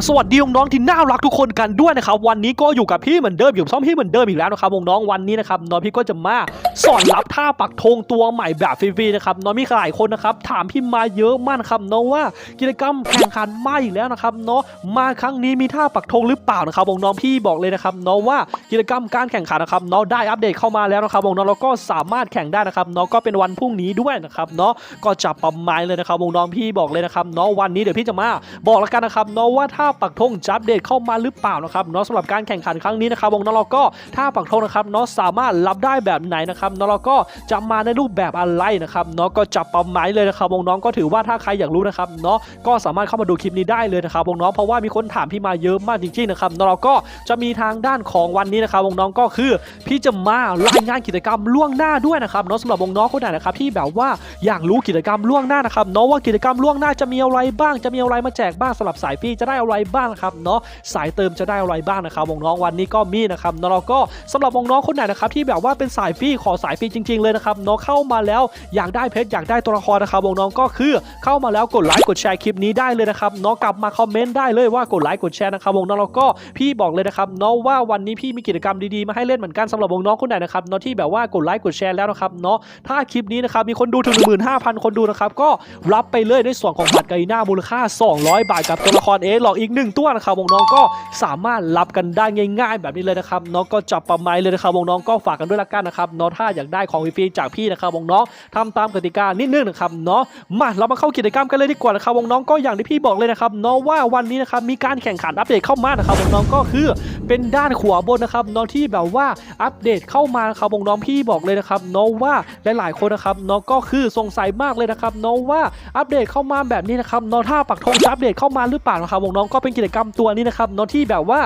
บสวัสดีน้องที่น่ารักทุกคนกันด้วยนะครับวันนี้ก็อยู่กับพี่เหมือนเดิมอยู่ซ่อมพี่เหมือนเดิมอีกแล้วนะครับน้องวันนี้นะครับน้องพี่ก็จะมาสอนรับท่าปักธงตัวใหม่แบบฟรีๆนะครับน้องมีหลายคนนะครับถามพี่มาเยอะมากนครับน้องว่ากิจกรรมแข่งขันมาอีกแล้วนะครับเนาะมาครั้งนี้มีท่าปักธงหรือเปล่านะครับน้องพี่บอกเลยนะครับเนาะว่ากิจกรรมการแข่งขันนะครับเนาะได้อัปเดตเข้ามาแล้วนะครับน้องเราก็สามารถแข่งได้นะครับเนาะก็เป็นวันพรุ่งนี้ด้วยนะครับเนาะก็จับประมาณเลยนะครับน้องพี่บอกเลยนะครับเนาะวันนี้เดี๋ยวพี่จะมาบอกแล้วกันนะครับเนาะว่าถ้าปักธงจะอัปเดตเข้ามาหรือเปล่านะครับเนาะสำหรับการแข่งขันครั้งนี้นะครับวงน้องเราก็ถ้าปักธงนะครับเนาะสามารถรับได้แบบไหนนะครับเนาะเราก็จะมาในรูปแบบอะไรนะครับเนาะก็จับประมาณเลยนะครับวงน้องก็ถือว่าถ้าใครอยากรู้นะครับเนาะก็สามารถเข้ามาดูคลิปนี้ได้เลยนะครับวงน้องเพราะว่ามีคนถามพี่มาเยอะมากจริงๆนะครับเนาะเราก็จะมีทางด้านของวันนี้นะครับวงน้องก็คือพี่จะมารายงานกิจกรรมล่วงหน้าด้วยนะครับเนาะสำหรับวงน้องคนไหนนะครับที่แบบว่าอยากรู้กิจกรรมล่วงหน้านะครับเนาะว่ากิจกรรมล่วงหน้าจะมีอะไรบ้างจะมีอะไรมาแจกบ้างสำหรับสายฟรีจะได้อะไรบ้างนะครับเนาะสายเติมจะได้อะไรบ้างนะครับวงน้องวันนี้ก็มีนะครับเนาะเราก็สำหรับวงน้องคนไหนนะครับที่แบบว่าเป็นสายฟรีขอสายฟรีจริง ๆเลยนะครับเนาะเข้ามาแล้วอยากได้เพชรอยากได้ตัวละครนะครับวงน้องก็คือเข้ามาแล้วกดไลค์กดแชร์คลิปนี้ได้เลยนะครับเนาะกลับมาคอมเมนต์ได้เลยว่ากดไลค์กดแชร์นะครับวงน้องเราก็พี่บอกเลยนะครับเนาะว่าวันนี้พี่มีกิจกรรมดีๆมาให้เล่นเหมือนกันสำหรับวงน้องคนไหนนะครับเนาะที่แบบว่ากดไลค์กดแชร์แล้วนะครับเนาะถ้าคลิปนี้นะครับมีคนดูถึง15,000 คนดูนะครับก็รับไปเลยในส่วนของบัตรไกน่ามูลค่า 200 บาทกับตัวละครเอหลอกอีกหนึ่งตัวนะครับวงน้องก็สามารถรับกันได้ง่าย ๆ แบบนี้เลยนะครับน้องก็จับประมาณเลยนะครับวงน้องก็ฝากกันด้วยละกันนะครับเนาะถ้าอยากได้ของฟรีจากพี่นะครับวงน้องทำตามกติกานิดนึงนะครับเนาะมาเรามาเข้ากิจกรรมกันเลยดีกว่านะครับวงน้องก็อย่างที่พี่บอกเลยนะครับเนาะว่าวันนี้นะครับมีการแข่งขันอัปเดตเข้ามานะครับวงน้องก็คือ เป็นด้านขวาบนนะครับเนาะที่แบบว่าอัปเดตเข้ามาครับวงน้องพี่บอกเลยนะครับเนาะว่าหลายๆคนนะครับเนาะก็คือสงสัยมากเลยนะครับเนาะว่าอัปเดตเข้ามาแบบนี้นะครับเนาะถ้าปักธงจะอัปเดตเข้ามาหรือเปล่านะครับวงน้องก็เป็นกิจกรรมตัวนี้นะครับเนาะที่แบบว่า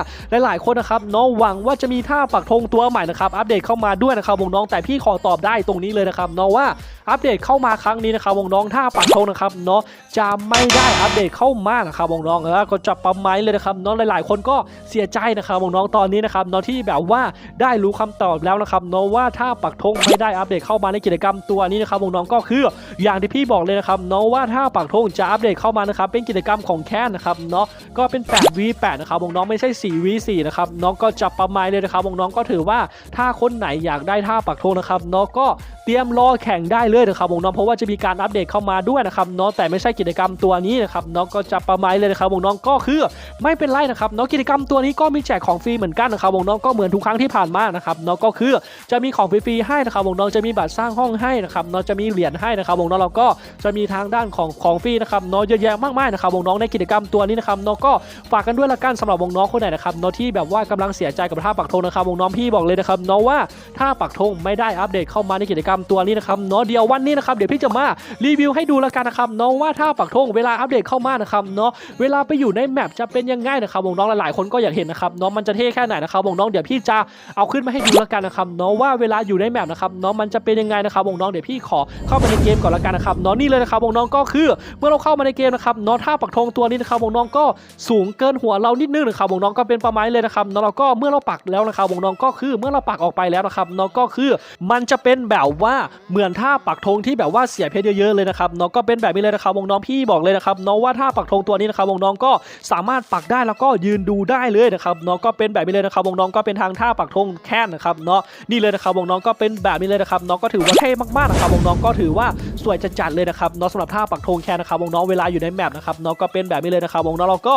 หลายๆคนนะครับเนาะหวังว่าจะมีท่าปักธงตัวใหม่นะครับอัปเดตเข้ามาด้วยนะครับวงน้องแต่พี่ขอตอบได้ตรงนี้เลยนะครับเนาะว่าอัปเดตเข้ามาครั้งนี้นะครับวงน้องท่าปักธงนะครับเนาะจะไม่ได้อัปเดตเข้ามานะครับวงน้องเออก็จับประมาณเลยนะครับเนาะหลาย ๆ คนก็เสียใจนะครับวงน้องตอนนี้นะครับเนาะที่แบบว่าได้รู้คำตอบแล้วนะครับเนาะว่าถ้าปักธงไม่ได้อัปเดตเข้ามาในกิจกรรมตัวนี้นะครับวงน้องก็คืออย่างที่พี่บอกเลยนะครับเนาะว่าถ้าปักธงจะอัปเดตเข้ามานะครับเป็นกิจกรรมของแคนนะครับเนาะก็เป็น 8 v 8 นะครับวงน้องไม่ใช่ 4 v 4 นะครับน้องก็จับประมาณเลยนะครับวงน้องก็ถือว่าถ้าคนไหนอยากได้ท่าปักธงนะครับเนาะก็เตรียมรอแข่งได้เลยนะครับวงน้องเพราะว่าจะมีการอัปเดตเข้ามาด้วยนะครับเนาะแต่ไม่ใช่กิจกรรมตัวนี้นะครับเนาะก็จับประมาณเลยนะครับวงน้องก็คือไม่เป็นไรนะครับเนาะกิจกรรมตัวนี้ก็มีแจกของฟรีเหมือนกันนะครับวงน้องก็เหมือนทุกครั้งที่ผ่านมานะครับเนาะก็คือจะมีของฟรีๆให้นะครับวงน้องจะมีบัตรสร้างห้องให้นะครับเนาะจะมีเหรียญให้นะครับวงน้องเราก็จะมีทางด้านของของฟรีนะครับเนาะเยอะแยะมากมายนะครับวงน้องในกิจกรรมตัวนี้นะครับเนาะก็ฝากกันด้วยละกันสำหรับวงน้องคนไหนนะครับเนาะที่แบบว่ากำลังเสียใจกับท่าปักธงนะครับวงน้องพี่บอกเลยนะครับเนาะว่าถ้าปักธงไม่ได้อัปเดตเข้ามาในกิจกรรมตัวนี้นะครับเนาะเดี๋ยววันนี้นะครับเดี๋ยวพี่จะมารีวิวให้ดูละกันนะครับเนาะว่าถ้าปักธงเวลาอัปเดตเข้ามานะครับเนาะเวลาไปอยู่ในแมปจะเป็นยังไงนะครับวงน้องหลายๆคนก็อยากเห็นนะครับเนาะมันจะเท่แค่ไหนนะครับวงน้องเดี๋ยวพี่จะเอาขึ้นมาให้ดูแล้วกันนะครับเนาะว่าเวลาอยู่ในแมปนะครับเนาะมันจะเป็นยังไงนะครับวงน้องเดี๋ยวพี่ขอเข้ามาในเกมก่อนละกันนะครับเนาะนี่เลยนะครับวงน้องก็คือเมื่อเราเข้ามาในเกมนะครับเนาะถ้าปักธงตัวนี้นะครับวงน้องก็สูงเกินหัวเรานิดนึงนะครับวงน้องก็เป็นประมาณเลยนะครับเนาะเราก็เมื่อเราปักแล้วนะครับวงน้องก็คือเมื่อเราปักออกไปแล้วนะครับเนาะก็คือมันจะเป็นแบบว่าเหมือนท่าปักธงที่แบบว่าเสียเพชรเยอะๆเลยนะครับเนาะก็เป็นแบบนี้เลยนะครับวงน้องพี่บอกเลยนะครับเนาะว่าท่าปักธงตัวนี้นะครับวงน้องก็สามารถปักได้แล้วก็ยืนดูได้เลยนะครับเนาะก็เป็นแบบนี้เลยนะครับวงน้องก็เป็นทางท่าปักธงแค่นนะครับเนาะนี่เลยนะครับวงน้องก็เป็นแบบนี้เลยนะครับเนาะก็ถือว่าเท่มากๆนะครับวงน้องก็ถือว่าสวยจัดๆเลยนะครับเนาะสำหรับท่าปักธงแค่นนะครับวงน้องเวลาอยู่ในแมปนะครับเนาะก็เป็นแบบนี้เลยนะครับวงน้องเราก็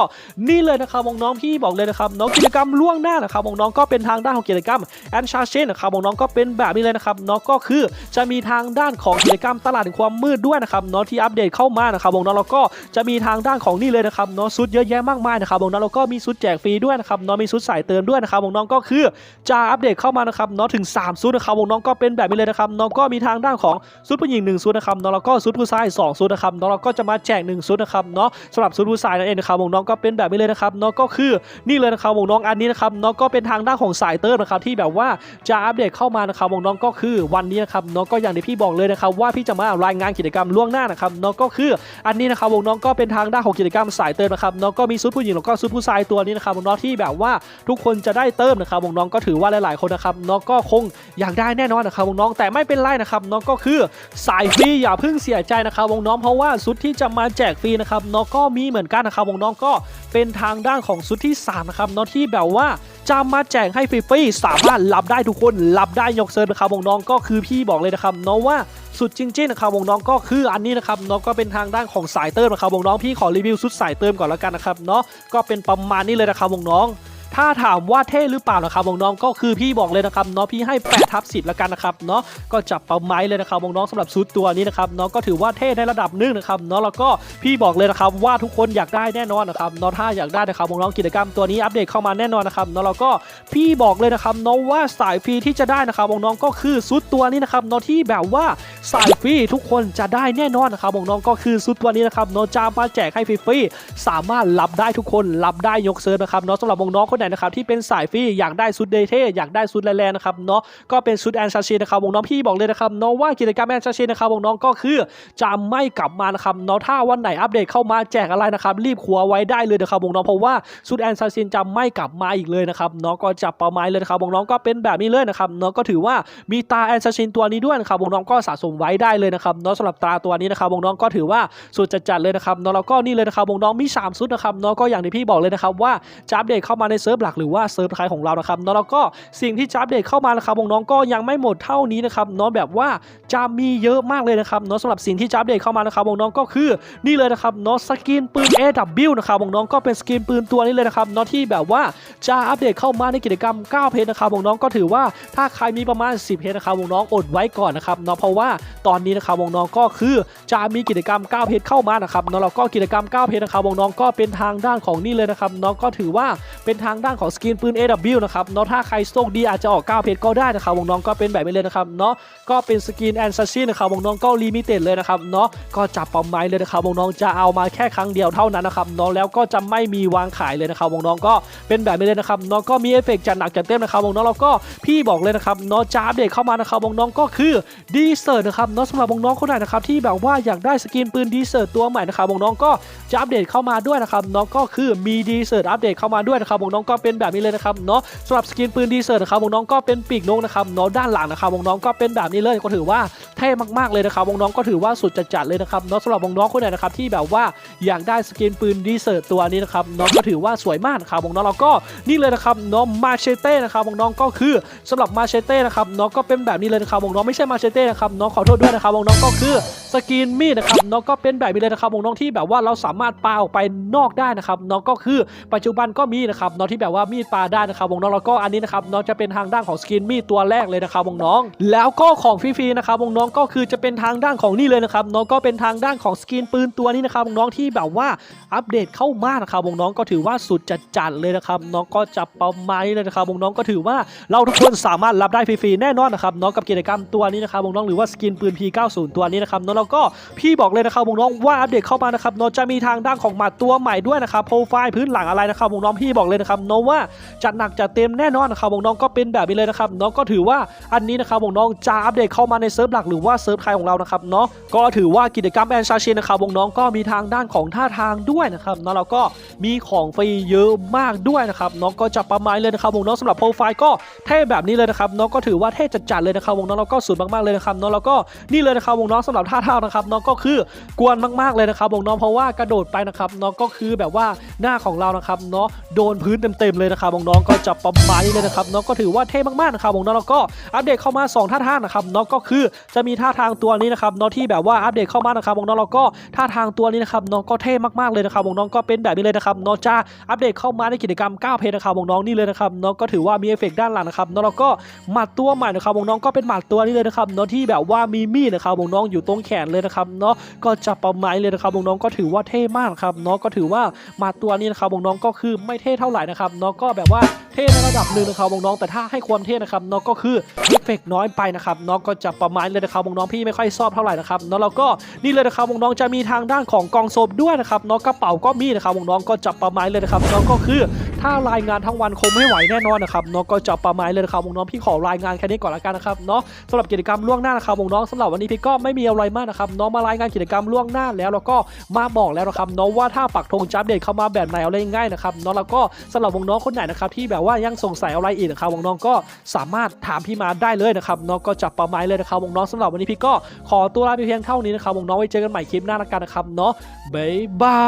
นี่เลยนะครับวงน้องพี่บอกเลยนะครับเนาะกิจกรรมล่วงหน้านะครับวงน้องก็เป็นทางด้านของกิจกรรมแอนชาเชนนะครับวงน้องก็เป็นแบบนี้เลยนะครับเนาะก็คือจะมีทางด้านของกิจกรรมตลาดแห่งความมืดด้วยนะครับเนาะที่อัปเดตเข้ามานะครับวงน้องเราก็จะมีทางด้านของนี่เลยนะครับเนาะชุดเยอะแยะมากมายนะครับวงน้องเราก็มีชุดแจกฟรีด้วยนะครับเนาะมีชุดสายเติมด้วยนะครับวงน้องก็คือจะอัปเดตเข้ามานะครับเนาะถึง3ชุดนะครับวงน้องก็เป็นแบบนี้เลยนะครับเนาะก็มีทางด้านของชุดผู้หญิง1ชุดนะครับเนาะแล้วก็ชุดผู้ชาย2ชุดนะครับเนาะเราก็จะมาแจก1ชุดนะครับเนาะสำหรับชุดผู้ชายนั่นเองนะครับวงน้องก็เป็นแบบนี้เลยนะครับเนาะก็คือนี่เลยนะครับวงน้องอันนี้นะครับเนาะก็เป็นทางด้านของสายเติมนะครับที่แบบว่าจะอัปเดตเข้ามานะครับวงน้องก็คือวันนี้นะครับเนาะก็อย่างที่พี่บอกเลยนะครับว่าพี่จะมารายงานกิจกรรมล่วงหน้านะครับเนาะก็คืออันนี้นะครับวงน้องก็เป็นทางด้านของกิจกรรมสายเติมนะครับเนาะก็มีชุดผู้หญิงแล้วก็ชุดผู้ชายตัวนี้นะครับวงน้องที่แบบว่าทุกคนจะได้เติมนะครับวงน้องก็ถือว่าหลาย ๆ คนนะครับน้องก็คงอยากได้แน่นอนนะครับวงน้องแต่ไม่เป็นไรนะครับน้องก็คือสายฟรีอย่าเพิ่งเสียใจนะครับวงน้องเพราะว่าชุดที่จะมาแจกฟรีนะครับน้องก็มีเหมือนกันนะครับวงน้องก็เป็นทางด้านของชุดที่สามนะครับน้องที่แบบว่าจะมาแจกให้ฟรีๆสามารถรับได้ทุกคนรับได้ยกเซิร์ฟนะครับวงน้องก็คือพี่บอกเลยนะครับน้องว่าสุดจริงๆนะครับวงน้องก็คืออันนี้นะครับน้องก็เป็นทางด้านของสายเติมนะครับวงน้องพี่ขอรีวิวชุดสายเติมก่อนแล้วกันนะครับเนาะก็เป็นประมาณนี้เลยนะครับน้อง ถ้าถามว่าเท่หรือเปล่านะครับน้องๆก็คือพี่บอกเลยนะครับเนาะพี่ให้8ทับ10แล้วกันนะครับเนาะก็จับเประมาณเลยนะครับน้องๆสำหรับชุดตัวนี้นะครับเนาะก็ถือว่าเท่ในระดับหนึ่งนะครับเนาะแล้วก็พี่บอกเลยนะครับว่าทุกคนอยากได้แน่นอนนะครับเนาะถ้าอยากได้นะครับน้องๆกิจกรรมตัวนี้อัปเดตเข้ามาแน่นอนนะครับเนาะแล้วก็พี่บอกเลยนะครับเนาะว่าสายฟรีที่จะได้นะครับน้องๆก็คือชุดตัวนี้นะครับเนาะที่แบบว่าสายฟรีทุกคนจะได้แน่นอนนะครับน้องๆก็คือชุดตัวนี้นะครับเนาะจะมาแจกให้ฟรีๆสามารถรับได้ทุกคนรับได้ยกเซิร์ฟนะครับเนาะสำหรับน้องๆคนไหนนะครับที่เป็นสายฟรีอยากได้ชุดเดเทอยากได้ชุดแรงๆนะครับเนาะก็เป็นชุดแอนชาเชนะครับวงน้องพี่บอกเลยนะครับเนาะว่ากิจกรรมแอนชาเชนะครับวงน้องก็คือจะไม่กลับมานะครับเนาะถ้าวันไหนอัปเดตเข้ามาแจกอะไรนะครับรีบครัวไว้ได้เลยนะครับวงน้องเพราะว่าชุดแอนชาเชีจะไม่กลับมาอีกเลยนะครับเนาะก็จับประมาณเลยนะครับวงน้องก็เป็นแบบนี้เลยนะครับเนาะก็ถือว่ามีตาแอนชาเชนตัวนี้ด้วยนะครับวงน้องก็สะสมไว้ได้เลยนะครับเนาะสำหรับตาตัวนี้นะครับวงน้องก็ถือว่าสุดจัดๆเลยนะครับเนาะแล้วก็นี่เลยนะครับน้องมีสามชุดนะครับเนาะก็อย่างที่พี่บอกเลยนะครับว่าจะอัปเดตเข้ามาในซิร์ฟหลักหรือว่าเซิร์ฟไทยของเรานะครับนาะแล้วก็สิ่งที่จะอัปเดตเข้ามานะครับน้องก็ยังไม่หมดเท่านี้นะครับเนาะแบบว่าจะมีเยอะมากเลยนะครับเนาะสำหรับสิ่งที่จะอัปเดตเข้ามานะครับน้องก็คือนี่เลยนะครับเนาะสกินปืน AW นะครับน้องก็เป็นสกินปืนตัวนี้เลยนะครับเนาะที่แบบว่าจะอัปเดตเข้ามาในกิจกรรม 9 เพจนะครับน้องก็ถือว่าถ้าใครมีประมาณ 10 เพจนะครับน้องอดไว้ก่อนนะครับเนาะเพราะว่าตอนนี้นะครับน้องก็คือจะมีกิจกรรม 9 เพจเข้ามานะครับเนาะแล้วก็กิจกรรม 9 เพจนะครับน้องก็เป็นทางด้านของนี่เลยนะครับเนาะก็ถือว่าเป็นทางด้านของสกินปืน AW นะครับเนาะถ้าใครโชคดีอาจจะออก9เพจก็ได้นะครับวงน้องก็เป็นแบบนี้เลยนะครับเนาะก็เป็นสกินแอนซัชชี่นะครับวงน้องก็ลิมิเต็ดเลยนะครับเนาะก็จับประมาณเลยนะครับวงน้องจะเอามาแค่ครั้งเดียวเท่านั้นนะครับเนาะแล้วก็จะไม่มีวางขายเลยนะครับวงน้องก็เป็นแบบนี้เลยนะครับเนาะก็มีเอฟเฟกต์จัดหนักจัดเต็มนะครับวงน้องแล้วก็พี่บอกเลยนะครับเนาะจะอัปเดตเข้ามานะครับวงน้องก็คือดีเซอร์นะครับเนาะสำหรับวงน้องคนไหนนะครับที่แบบว่าอยากได้สกินปืนดีเซอร์ตัวใหม่นะครับน้องก็จะอัปเดตเข้ามาด้วยนะครับน้องก็คือมีดีเซอร์อัปเดตเข้ามาด้วยนะครับน้องก็เป็นแบบนี้เลยนะครับเนาะสำหรับสกินปืนดีเซอร์นะครับวงน้องก็เป็นปีกนกนะครับเนาะด้านหลังนะครับวงน้องก็เป็นแบบนี้เลยก็ถือว่าเท่มากๆเลยนะครับวงน้องก็ถือว่าสุดจัดๆเลยนะครับเนาะสำหรับวงน้องคนไหนนะครับที่แบบว่าอยากได้สกินปืนดีเซอร์ตัวนี้นะครับเน้องก็ถือว่าสวยมากครับวงน้องๆแล้วก็นี่เลยนะครับเน้องมาเชเต้นะครับวงน้องก็คือสำหรับมาเชเต้นะครับเน้องก็เป็นแบบนี้เลยนะครับวงน้องไม่ใช่มาเชเต้นะครับเน้องขอโทษด้วยนะครับวงน้องก็คือสกินมีดนะครับเน้องก็เป็นแบบนี้เลยนะครับน้องที่แบบว่าเราสามารถปาออกไปนอกได้นะครับน้องก็คือปัจจุบันก็มีนะครับน้องที่แบบว่ามีดปาได้นะครับวงน้องแล้วก็อันนี้นะครับน้องจะเป็นทางด้านของสกินมีดตัวแรกเลยนะครับวงน้อง แล้วก็ของฟรีๆนะครับวงน้องก็คือจะเป็นทางด้านของนี่เลยนะครับน้องก็เป็นทางด้านของสกินปืนตัวนี้นะครับวงน้องที่แบบว่าอัปเดตเข้ามานะครับวงน้องก็ถือว่าสุดจัดๆเลยนะครับน้องก็จะประมาณนี้เลยนะครับวงน้องก็ถือว่าเราทุกคนสามารถรับได้ฟรีๆแน่นอนนะครับน้องกับกิจกรรมตัวนี้นะครับวงน้องหรือว่าสกินปืน P90 ตัวนี้นะครับน้องแล้วก็พี่บอกเลยนะครับวงน้องว่าอัปเดตเข้ามานะครับน้องจะมีทางด้านของหมัดตัวใหม่ด้วยนะครับโปรไฟล์พื้นหลังอะไรนะครับน้องพี่บอกเลยนะครับน้องว่าจัดหนักจัดเต็มแน่นอนนะครับน้องก็เป็นแบบนี้เลยนะครับน้องก็ถือว่าอันนี้นะครับน้องจะอัปเดตเข้ามาในเซิร์ฟหลักหรือว่าเซิร์ฟไทยของเรานะครับเนาะก็ถือว่ากิจกรรมแอนชาเชนนะครับน้องก็มีทางด้านของท่าทางด้วยนะครับเนาะแล้วก็มีของฟรีเยอะมากด้วยนะครับน้องก็จะประมาณเลยนะครับวงน้องสำหรับโปรไฟล์ก็เท่แบบนี้เลยนะครับน้องก็ถือว่าเท่จัดๆเลยนะครับวงน้องๆแล้วก็สุดมากๆเลยนะครับน้องแล้วก็นี่เลยนะครับวงน้องๆสำหรับท่าทางนะครับน้องก็คือกวนมากๆเลยนะครับวงน้องเพราะว่ากระโดดไปนะครับน้องก็คือแบบว่าหน้าของเรานะครับเนาะโดนพื้นเต็มๆเลยนะครับน้องๆก็จะประมาณนี้เลยนะครับน้องก็ถือว่าเท่มากๆนะครับน้องๆแล้วก็อัปเดตเข้ามาสองท่าทางนะครับน้องก็คือจะมีท่าทางตัวนี้นะครับน้องที่แบบว่าอัปเดตเข้ามานะครับน้องๆแล้วก็ท่าทางตัวนี้นะครับน้องก็เท่มากๆเลยนะครับน้องก็เป็นแบบนี้เลยนะครับน้องจะอัปเดตเข้ามาในกิจกรรม9เพจนะครับน้องนี่เลยนะครับน้องก็ถือว่ามีเอฟเฟกต์ด้านหลังนะครับน้องแล้วก็หมัดตัวใหม่นะครับน้องก็เป็นหมัดตัวนี้เลยนะครับน้องที่แบบว่ามีมีดนะครับน้องอยู่ตรงแขนเลยนะครับเนาะก็จะประมาณเลยนะครับน้องก็ถือว่าเท่มากครับน้องก็ถือว่าหมัดตัวนี้นะครับน้องก็คือไม่เท่เท่าไหร่นะครับน้องก็แบบว่าเท่ในระดับหนึ่งนะครับน้องแต่ถ้าให้ความเท่นะครับน้องก็คือเอฟเฟกน้อยไปนะครับน้องก็จะประมาณเลยนะครับน้องพี่ไม่ค่อยชอบเท่าไหร่นะครับเนาะแล้วก็นี่เลยนะครับน้องจะมีทางด้านของกองโซบด้วยนะครับน้องกระเป๋าก็มีนะครับน้องก็จะประมาณเลยนะครับน้องก็คือ ถ้ารายงานทั้งวันคงไม่ไหวแน่นอนนะครับเนาะก็จะประมาณเลยนะครับวงน้องพี่ขอรายงานแค่นี้ก่อนละกันนะครับเนาะสำหรับกิจกรรมล่วงหน้านะครับวงน้องสำหรับวันนี้พี่ก็ไม่มีอะไรมากนะครับเนาะมารายงานกิจกรรมล่วงหน้าแล้วแล้วก็มาบอกแล้วนะครับเนาะว่าถ้าปักธงจับเดตเข้ามาแบบไหนอะไรง่ายนะครับเนาะแล้วก็สำหรับวงน้องคนไหนนะครับที่แบบว่ายังสงสัยอะไรอีกนะครับวงน้องก็สามารถถามพี่มาได้เลยนะครับเนาะก็จับประมาณเลยนะครับวงน้องสำหรับวันนี้พี่ก็ขอตัวลาไปเพียงเท่านี้นะครับวงน้องไว้เจอกันใหม่คลิปหน้าละกันนะครับเนาะบ๊ายบา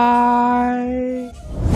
ย